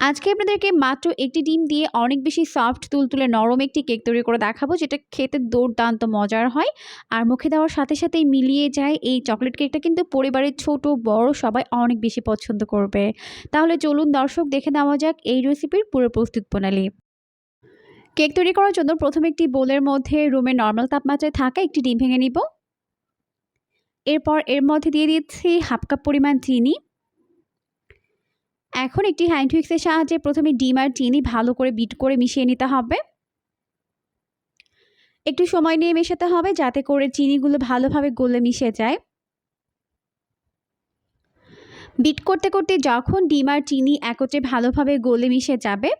আজকে আপনাদেরকে মাত্র একটি ডিম দিয়ে অনেক বেশি সফট তুলতুলে, নরম একটি কেক তৈরি করে দেখাবো, যেটা খেতে দুর্দান্ত মজার হয়। আর মুখে দেওয়ার সাথে সাথেই মিলিয়ে যায় এই চকলেট কেকটা কিন্তু পরিবারের ছোট, বড় সবাই অনেক বেশি পছন্দ করবে। তাহলে চলুন দর্শক দেখে নেওয়া যাক এই রেসিপির পুরো প্রস্তুত প্রণালী। কেক তৈরি করার জন্য প্রথমে একটি বোলের মধ্যে রুমের নর্মাল তাপমাত্রায় থাকা একটি ডিম ভেঙে নিব। এরপর এর মধ্যে দিয়ে দিচ্ছি হাফ কাপ পরিমাণ চিনি। এখন একটি হ্যান্ড হুইক্সের সাহায্যে প্রথমে ডিম আর চিনি ভালো করে বিট করে মিশিয়ে নিতে হবে। একটু সময় নিয়ে মেশাতে হবে যাতে করে চিনিগুলো ভালোভাবে গলে মিশে যায়। বিট করতে করতে যখন ডিম আর চিনি একত্রে ভালোভাবে গলে মিশে যাবে,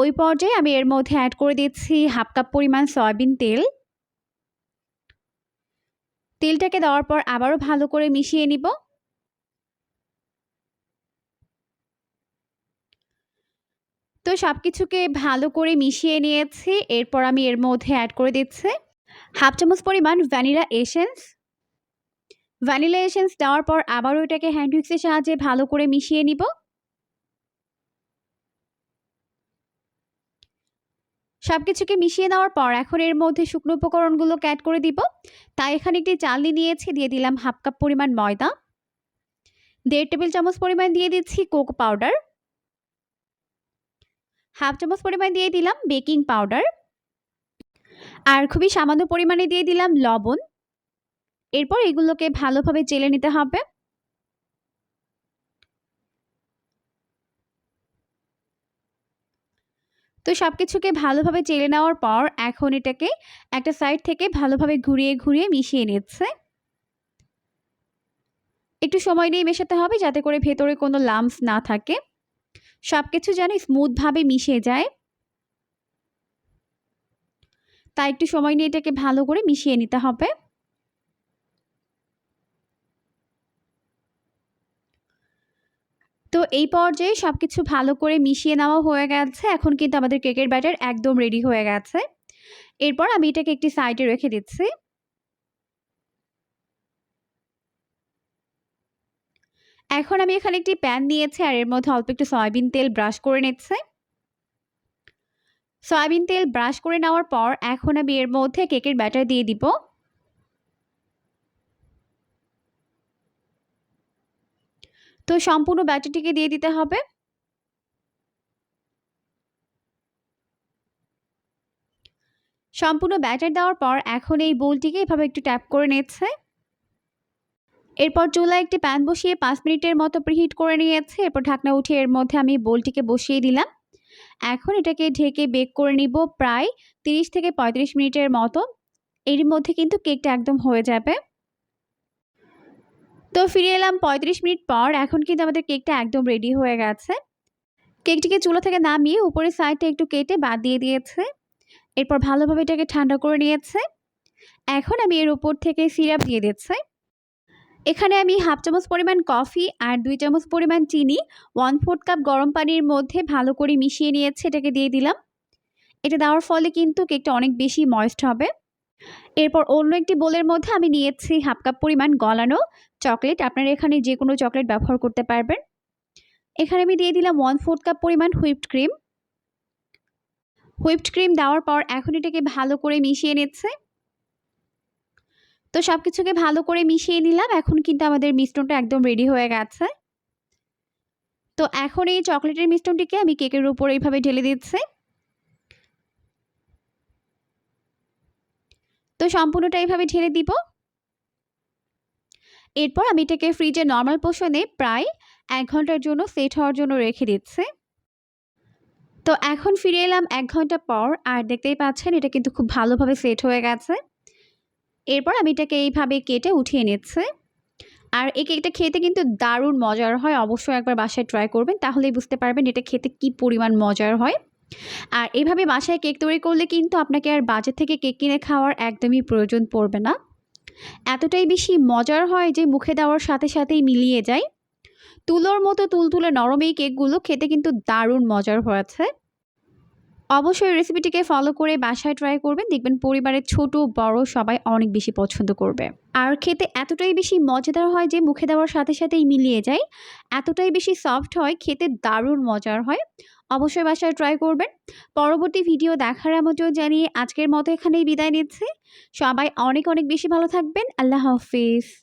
ওই পর্যায়ে আমি এর মধ্যে অ্যাড করে দিচ্ছি হাফ কাপ পরিমাণ সয়াবিন তেল। তেলটাকে দেওয়ার পর আবারও ভালো করে মিশিয়ে নিব। সব কিছুকে ভালো করে মিশিয়ে নিয়েছি। এরপর আমি এর মধ্যে অ্যাড করে দিচ্ছি হাফ চামচ পরিমাণ ভ্যানিলা এসেন্স ভ্যানিলা এসেন্স দেওয়ার পর আবার ওইটাকে হ্যান্ড হুইক্সের সাহায্যে ভালো করে মিশিয়ে নিব। সব কিছুকে মিশিয়ে নেওয়ার পর এখন এর মধ্যে শুকনো উপকরণগুলোকে অ্যাড করে দিব। তাই এখানে একটি চালনি নিয়েছি, দিয়ে দিলাম হাফ কাপ পরিমাণ ময়দা। দেড় টেবিল চামচ পরিমাণ দিয়ে দিচ্ছি কোকো পাউডার হাফ চামচ পরিমাণ দিয়ে দিলাম বেকিং পাউডার। আর খুবই সামান্য পরিমাণে দিয়ে দিলাম লবণ। এরপর এগুলোকে ভালোভাবে চেলে নিতে হবে। তো সব কিছুকে ভালোভাবে চেলে নেওয়ার পর এখন এটাকে একটা সাইড থেকে ভালোভাবে ঘুরিয়ে ঘুরিয়ে মিশিয়ে নিচ্ছে। একটু সময় নিয়ে মেশাতে হবে যাতে করে ভেতরে কোনো লাম্পস না থাকে। সব কিছু যেন স্মুথভাবে মিশে যায়। তাই একটু সময় নিয়ে এটাকে ভালো করে মিশিয়ে নিতে হবে। তো এই পর্যায়ে সব কিছু ভালো করে মিশিয়ে নেওয়া হয়ে গেছে। এখন কিন্তু আমাদের কেকের ব্যাটার একদম রেডি হয়ে গেছে। এরপর আমি এটাকে একটি সাইডে রেখে দিচ্ছি। এখন আমি এখানে একটি প্যান নিয়েছি আর এর মধ্যে অল্প একটু সয়াবিন তেল ব্রাশ করে নিচ্ছে। সয়াবিন তেল ব্রাশ করে নেওয়ার পর এখন আমি এর মধ্যে কেকের ব্যাটার দিয়ে দিব। তো সম্পূর্ণ ব্যাটারটিকে দিয়ে দিতে হবে। সম্পূর্ণ ব্যাটার দেওয়ার পর এখন এই বোলটিকে এভাবে একটু ট্যাপ করে নিচ্ছে। এরপর চুলায় একটি প্যান বসিয়ে পাঁচ মিনিটের মতো প্রিহিট করে নিয়েছে। এরপর ঢাকনা উঠিয়ে এর মধ্যে আমি বোলটিকে বসিয়ে দিলাম। এখন এটাকে ঢেকে বেক করে নিব প্রায় তিরিশ থেকে পঁয়ত্রিশ মিনিটের মতো। এর মধ্যে কিন্তু কেকটা একদম হয়ে যাবে। তো ফিরে এলাম পঁয়ত্রিশ মিনিট পর। এখন কিন্তু আমাদের কেকটা একদম রেডি হয়ে গেছে। কেকটিকে চুলা থেকে নামিয়ে উপরের সাইডটা একটু কেটে বাদ দিয়ে দিয়েছে। এরপর ভালোভাবে এটাকে ঠান্ডা করে নিয়েছে। এখন আমি এর উপর থেকে সিরাপ দিয়ে দিচ্ছি। এখানে আমি হাফ চামচ পরিমাণ কফি আর দুই চামচ পরিমাণ চিনি ওয়ান ফোর্থ কাপ গরম পানির মধ্যে ভালো করে মিশিয়ে নিয়েছে, এটাকে দিয়ে দিলাম। এটা দেওয়ার ফলে কিন্তু কেকটা অনেক বেশি ময়েস্ট হবে। এরপর অন্য একটি বোলের মধ্যে আমি নিয়েছি হাফ কাপ পরিমাণ গলানো চকলেট। আপনারা এখানে যে কোনো চকলেট ব্যবহার করতে পারবেন। এখানে আমি দিয়ে দিলাম ওয়ান ফোর্থ কাপ পরিমাণ হুইপড ক্রিম হুইপড ক্রিম দেওয়ার পর এখন এটাকে ভালো করে মিশিয়ে নিচ্ছে। তো সব কিছুকে ভালো করে মিশিয়ে নিলাম। এখন কিন্তু আমাদের মিশ্রণটা একদম রেডি হয়ে গেছে। তো এখন এই চকলেটের মিশ্রণটিকে আমি কেকের উপর এইভাবে ঢেলে দিচ্ছি। তো সম্পূর্ণটা এইভাবে ঢেলে দিব। এরপর আমি এটাকে ফ্রিজে নর্মাল পোষণে প্রায় এক ঘণ্টার জন্য সেট হওয়ার জন্য রেখে দিচ্ছি। তো এখন ফিরে এলাম এক ঘণ্টা পর। আর দেখতেই পাচ্ছেন, এটা কিন্তু খুব ভালোভাবে সেট হয়ে গেছে। এরপর আমি এটাকে এইভাবে কেটে উঠিয়ে নিচ্ছে। আর এই কেকটা খেতে কিন্তু দারুণ মজার হয়, অবশ্যই একবার বাসায় ট্রাই করবেন, তাহলেই বুঝতে পারবেন এটা খেতে কি পরিমাণ মজার হয়। আর এইভাবে বাসায় কেক তৈরি করলে কিন্তু আপনাকে আর বাজার থেকে কেক কিনে খাওয়ার একদমই প্রয়োজন পড়বে না। এতটাই বেশি মজার হয় যে মুখে দেওয়ার সাথে সাথেই মিলিয়ে যায়। তুলোর মতো তুলতুলে নরম এই কেকগুলো খেতে কিন্তু দারুণ মজার হয়েছে। অবশ্যই রেসিপিটিকে ফলো করে বাসায় ট্রাই করবেন। দেখবেন পরিবারের ছোট, বড় সবাই অনেক বেশি পছন্দ করবে। আর খেতে এতটাই বেশি মজাদার হয় যে মুখে দেওয়ার সাথে সাথেই মিলিয়ে যায়। এতটাই বেশি সফট হয়, খেতে দারুণ মজার হয়। অবশ্যই বাসায় ট্রাই করবেন। পরবর্তী ভিডিও দেখার আমন্ত্রণ জানিয়ে আজকের মতো এখানেই বিদায় নিচ্ছে। সবাই অনেক অনেক বেশি ভালো থাকবেন। আল্লাহ হাফিজ।